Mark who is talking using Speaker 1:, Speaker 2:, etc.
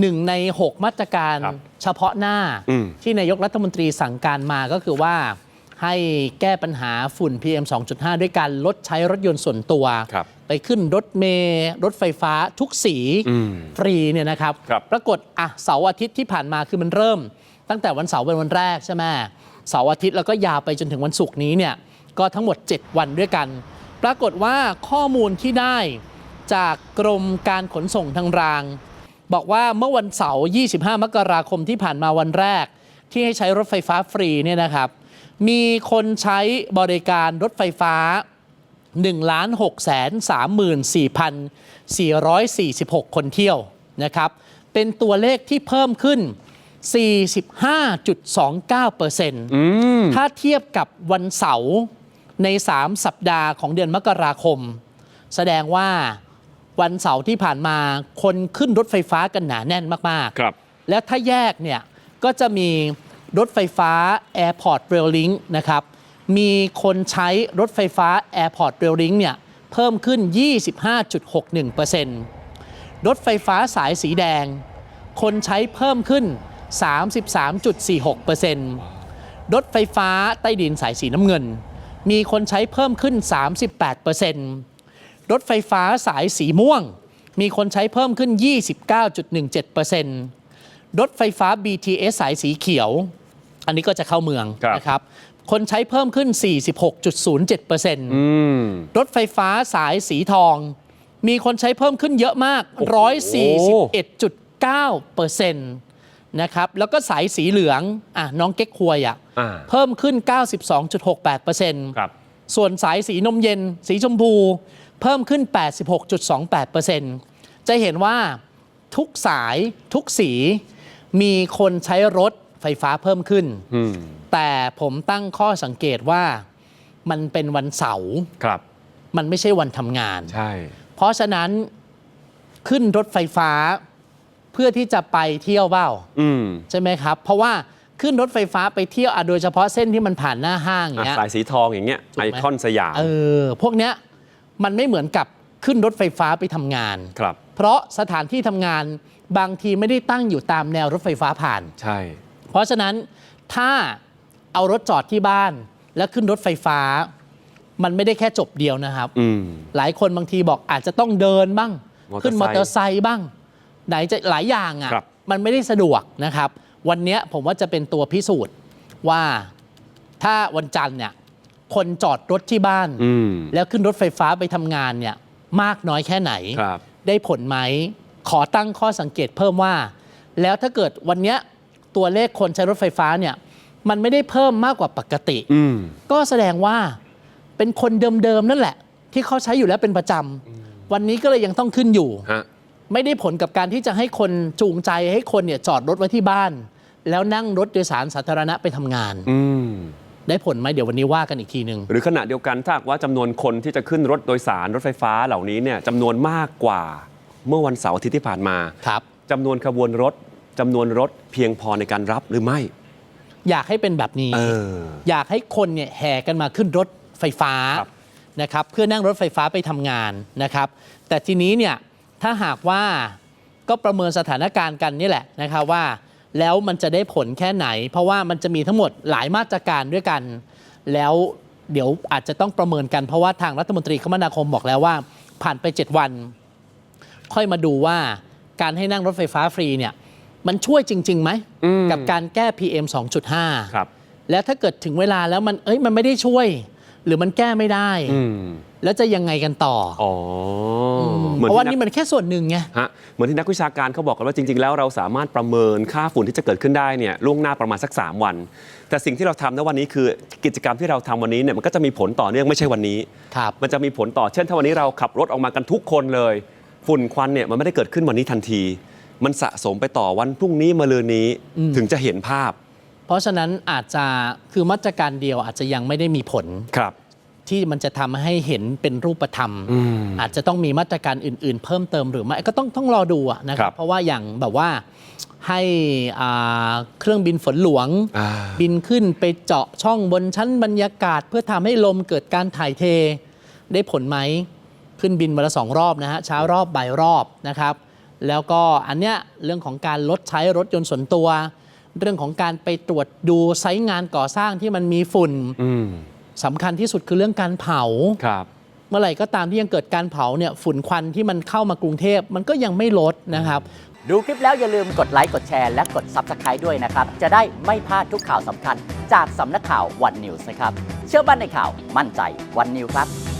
Speaker 1: หนึ่งใน 6 มาตรการ
Speaker 2: ครับ
Speaker 1: เฉพาะหน้า
Speaker 2: อืม
Speaker 1: ที่นายกรัฐมนตรีสั่งการมาก็คือว่า ให้แก้ปัญหาฝุ่น PM 2.5 ด้วยการลดใช้รถยนต์ส่วนตัว
Speaker 2: ครับ
Speaker 1: ไปขึ้นรถเมล์รถไฟฟ้าทุกสี
Speaker 2: อืม
Speaker 1: ฟรีเนี่ยนะครับ
Speaker 2: ครับ
Speaker 1: ปรากฏอะเสาร์อาทิตย์ที่ผ่านมาคือมันเริ่ม ตั้งแต่วันเสาร์เป็นวันแรกใช่ไหมเสาร์อาทิตย์แล้วก็ยาวไปจนถึงวันศุกร์นี้เนี่ยก็ทั้งหมด 7 วันด้วยกัน ปรากฏว่าข้อมูลที่ได้จากกรมการขนส่งทางราง บอกว่าเมื่อวันเสาร์ 25 มกราคมที่ผ่านมาวันแรก ที่ให้ใช้รถไฟฟ้าฟรีเนี่ยนะครับ มีคนใช้บริการรถไฟฟ้า 1 6 3 4 446คนเที่ยวนะครับ เป็นตัวเลขที่เพิ่มขึ้น 45.29%
Speaker 2: อืม
Speaker 1: ถ้าเทียบกับวันเสาร์ใน 3 สัปดาห์ของเดือนมกราคม แสดงว่า วันเสาร์ที่ผ่านมาคนขึ้นรถไฟฟ้ากันหนาแน่นมาก
Speaker 2: ครับ
Speaker 1: ๆแล้วถ้าแยกเนี่ยก็จะมีรถไฟฟ้า Airport Rail Link นะครับ มีคนใช้รถไฟฟ้า Airport Rail Link เนี่ยเพิ่มขึ้น 25.61%รถไฟฟ้าสายสีแดง คนใช้เพิ่มขึ้น 33.46%รถไฟฟ้าใต้ดินสายสีน้ำเงิน มีคนใช้เพิ่มขึ้น 38% รถไฟฟ้าสายสีม่วง มีคนใช้เพิ่มขึ้น 29.17%รถไฟฟ้า BTS สายสีเขียว อันนี้ก็จะเข้าเมือง
Speaker 2: ครับ
Speaker 1: นะครับ คนใช้เพิ่มขึ้น 46.07%
Speaker 2: อืม
Speaker 1: รถไฟฟ้าสายสีทอง มีคนใช้เพิ่มขึ้นเยอะมาก
Speaker 2: โอ้โห
Speaker 1: 141.9%นะครับแล้วก็สายสีเหลืองอะน้องเก๊กควยอะ
Speaker 2: อ่า
Speaker 1: เพิ่มขึ้น 92.68%
Speaker 2: ครับ
Speaker 1: ส่วนสายสีนมเย็น สีชมพู เพิ่มขึ้น 86.28%จะเห็นว่าทุกสายทุกสีมีคนใช้รถไฟฟ้าเพิ่มขึ้น
Speaker 2: อืม
Speaker 1: แต่ผมตั้งข้อสังเกตว่ามันเป็นวันเสาร์
Speaker 2: ครับ
Speaker 1: มันไม่ใช่วันทำงาน
Speaker 2: ใช่
Speaker 1: เพราะฉะนั้นขึ้นรถไฟฟ้าเพื่อที่จะไปเที่ยวเบ้า
Speaker 2: อืม
Speaker 1: ใช่ไหมครับ เพราะว่าขึ้นรถไฟฟ้าไปเที่ยวอะโดยเฉพาะเส้นที่มันผ่านหน้าห้างอย่าง
Speaker 2: อะ
Speaker 1: เงี้ย
Speaker 2: สายสีทองอย่างเงี้ย
Speaker 1: ถูกไห
Speaker 2: ไอ
Speaker 1: ม
Speaker 2: คอนสยาม
Speaker 1: เออพวกเนี้ย มันไม่เหมือนกับขึ้นรถไฟฟ้าไปทำงาน
Speaker 2: ครับ
Speaker 1: เพราะสถานที่ทำงานบางทีไม่ได้ตั้งอยู่ตามแนวรถไฟฟ้าผ่าน
Speaker 2: ใช่
Speaker 1: เพราะฉะนั้นถ้าเอารถจอดที่บ้าน แล้วขึ้นรถไฟฟ้า มันไม่ได้แค่จบเดียวนะครับ
Speaker 2: อืม
Speaker 1: หลายคนบางทีบอกอาจจะต้องเดินบ้าง
Speaker 2: มอเตอร์ไซค์
Speaker 1: ขึ้นมอเตอร์ไซค์บ้าง ไหนจะหลายอย่าง
Speaker 2: ครั
Speaker 1: อะ่ะ
Speaker 2: บ
Speaker 1: มันไม่ได้สะดวกนะครับ วันเนี้ยผมว่าจะเป็นตัวพิสูจน์ว่าถ้าวันจันทร์เนี่ย คนจอดรถที่บ้าน
Speaker 2: อืม
Speaker 1: แล้วขึ้นรถไฟฟ้าไปทำงานเนี่ยมากน้อยแค่ไหน
Speaker 2: ครับ
Speaker 1: ได้ผลไหม ขอตั้งข้อสังเกตเพิ่มว่า แล้วถ้าเกิดวันเนี้ยตัวเลขคนใช้รถไฟฟ้าเนี่ยมันไม่ได้เพิ่มมากกว่าปกติ
Speaker 2: อืม
Speaker 1: ก็แสดงว่าเป็นคนเดิมๆนั่นแหละ ที่เขาใช้อยู่แล้วเป็นประจำวันนี้ก็เลยยังต้องขึ้นอยู่
Speaker 2: ฮะ
Speaker 1: ไม่ได้ผลกับการที่จะให้คนจูงใจให้คนเนี่ยจอดรถไว้ที่บ้าน แล้วนั่งรถโดยสารสาธารณะไปทำงาน
Speaker 2: อืม
Speaker 1: ได้ผลไหมเดี๋ยววันนี้ว่ากันอีกทีหนึ่ง
Speaker 2: หรือขณะเดียวกันถ้าหากว่าจำนวนคนที่จะขึ้นรถโดยสารรถไฟฟ้าเหล่านี้เนี่ยจำนวนมากกว่าเมื่อวันเสาร์อาทิตย์ที่ผ่านมา
Speaker 1: ครับ
Speaker 2: จำนวนขบวนรถจำนวนรถเพียงพอในการรับหรือไม่
Speaker 1: อยากให้เป็นแบบนี้
Speaker 2: เออ
Speaker 1: อยากให้คนเนี่ยแห่กันมาขึ้นรถไฟฟ้า
Speaker 2: ครับ
Speaker 1: นะครับเพื่อนั่งรถไฟฟ้าไปทำงานนะครับ แต่ทีนี้เนี่ยถ้าหากว่าก็ประเมินสถานการณ์กันนี่แหละนะครับว่า แล้วมันจะได้ผลแค่ไหน เพราะว่ามันจะมีทั้งหมดหลายมาตรการด้วยกัน แล้วเดี๋ยวอาจจะต้องประเมินกันเพราะว่าทางรัฐมนตรีคมนาคมบอกแล้วว่า ผ่านไป 7 วัน ค่อยมาดูว่าการให้นั่งรถไฟฟ้าฟรีเนี่ย มันช่วยจริงๆไหม
Speaker 2: อืม
Speaker 1: กับการแก้ PM 2.5
Speaker 2: ครับ
Speaker 1: แล้วถ้าเกิดถึงเวลาแล้วมันเอ้ยมันไม่ได้ช่วย หรือมันแก้ไม่ได้
Speaker 2: อืม
Speaker 1: แล้วจะยังไงกันต่อ
Speaker 2: อ๋ออ
Speaker 1: ม
Speaker 2: เหมือน
Speaker 1: เพราะว่า
Speaker 2: ที่นั
Speaker 1: นี่
Speaker 2: ก
Speaker 1: มันแค่ส่วนหนึ่งไง
Speaker 2: ฮะเหมือนที่นักวิชาการเขาบอกกันว่าจริง ๆ แล้วเราสามารถประเมินค่าฝุ่นที่จะเกิดขึ้นได้เนี่ยล่วงหน้าประมาณสัก 3 วัน แต่สิ่งที่เราทำในวันนี้คือกิจกรรมที่เราทำวันนี้เนี่ยมันก็จะมีผลต่อเนื่องไม่ใช่วันนี้
Speaker 1: ครับ
Speaker 2: มันจะมีผลต่อเช่น ถ้าวันนี้เราขับรถออกมากันทุกคนเลย ฝุ่นควันเนี่ยมันไม่ได้เกิดขึ้นวันนี้ทันที มันสะสมไปต่อวันพรุ่งนี้มะรืนนี้
Speaker 1: อืม
Speaker 2: ถึงจะเห็นภาพ
Speaker 1: เพราะฉะนั้นอาจจะคือมาตรการเดียวอาจจะยังไม่ได้มีผล
Speaker 2: ครับ
Speaker 1: ที่มันจะทำให้เห็นเป็นรูปธรรม
Speaker 2: อืม
Speaker 1: อาจจะต้องมีมาตรการอื่น ๆ เพิ่มเติมหรือไม่ก็ต้องต้องรอดูอะนะค
Speaker 2: ครั
Speaker 1: รับ
Speaker 2: บ
Speaker 1: เพราะว่าอย่างแบบว่าให้อ่าเครื่องบินฝนหลวง
Speaker 2: อ่า
Speaker 1: บินขึ้นไปเจาะช่องบนชั้นบรรยากาศ เพื่อทำให้ลมเกิดการถ่ายเทได้ผลไหมขึ้นบินวันละสองรอบนะฮะเช้ารอบบ่ายรอบนะครับ แล้วก็อันเนี้ยเรื่องของการลดใช้รถยนต์ส่วนตัว เรื่องของการไปตรวจดูไซต์งานก่อสร้างที่มันมีฝุ่น
Speaker 2: อืม
Speaker 1: สำคัญที่สุดคือเรื่องการเผา
Speaker 2: ครับ
Speaker 1: เมื่อไหร่ก็ตามที่ยังเกิดการเผาเนี่ยฝุ่นควันที่มันเข้ามากรุงเทพมันก็ยังไม่ลดนะครับ
Speaker 3: ดูคลิปแล้วอย่าลืมกดไลค์ กดแชร์ และกด Subscribe ด้วยนะครับ จะได้ไม่พลาดทุกข่าวสำคัญ จากสำนักข่าววันนิวส์นะครับ เชื่อมั่นในข่าวมั่นใจวันนิวครับ